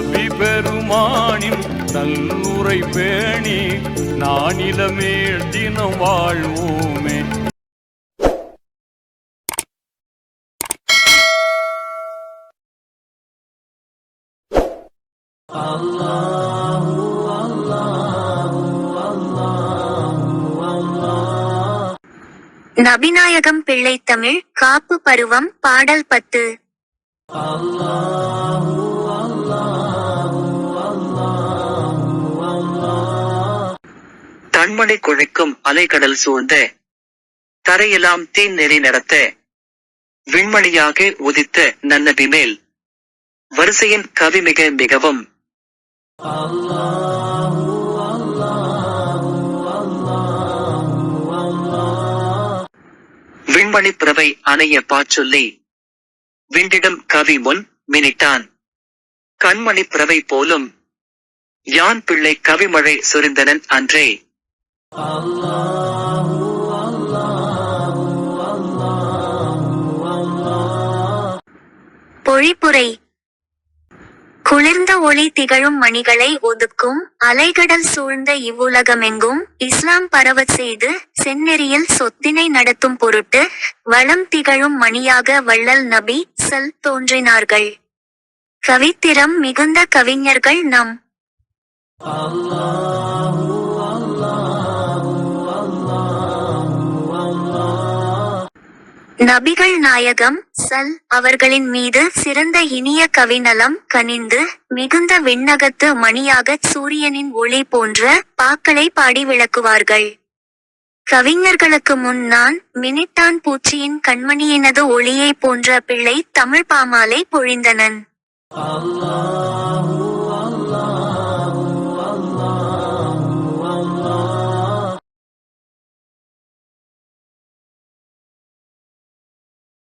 நபி பெருமானின் நல்லுரை பேணி நானிலமே தினம் வாழ்வோமே. நபிநாயகம் பிள்ளை தமிழ் காப்பு பருவம் பாடல் பத்து. தன்மணி குழைக்கும் அலைகடல் சூழ்ந்த தரையெல்லாம் தீன் நெறி நடத்த விண்மணியாக உதித்த நன்னபி மேல் வரிசையின் கவி மிக மிகவும். விண்மணி பிரவை அணைய பாச்சொல்லி விண்டிடம் கவி முன் மினிட்டான். கண்மணி பிரவை போலும் யான் பிள்ளை கவிமழை சொரிந்தனன் அன்றே. பொழிப்புரை குளிர்ந்த ஒளி திகழும் மணிகளை ஒதுக்கும் அலைகடல் சூழ்ந்த இவ்வுலகமெங்கும் இஸ்லாம் பரவச் செய்து செந்நெறியில் சொத்தினை நடத்தும் பொருட்டு வளம் திகழும் மணியாக வள்ளல் நபி சல் தோன்றினார்கள். கவித்திரம் மிகுந்த கவிஞர்கள் நம். நபிகள் நாயகம் சல் அவர்களின் மீது சிறந்த இனிய கவிநலம் கனிந்து மிகுந்த விண்ணகத்து மணியாகச் சூரியனின் ஒளி போன்ற பாக்களை பாடி விளக்குவார்கள். கவிஞர்களுக்கு முன் நான் மினிட்டான் பூச்சியின் கண்மணியினது ஒளியைப் போன்ற பிள்ளை தமிழ் பாமாலை பொழிந்தனன்.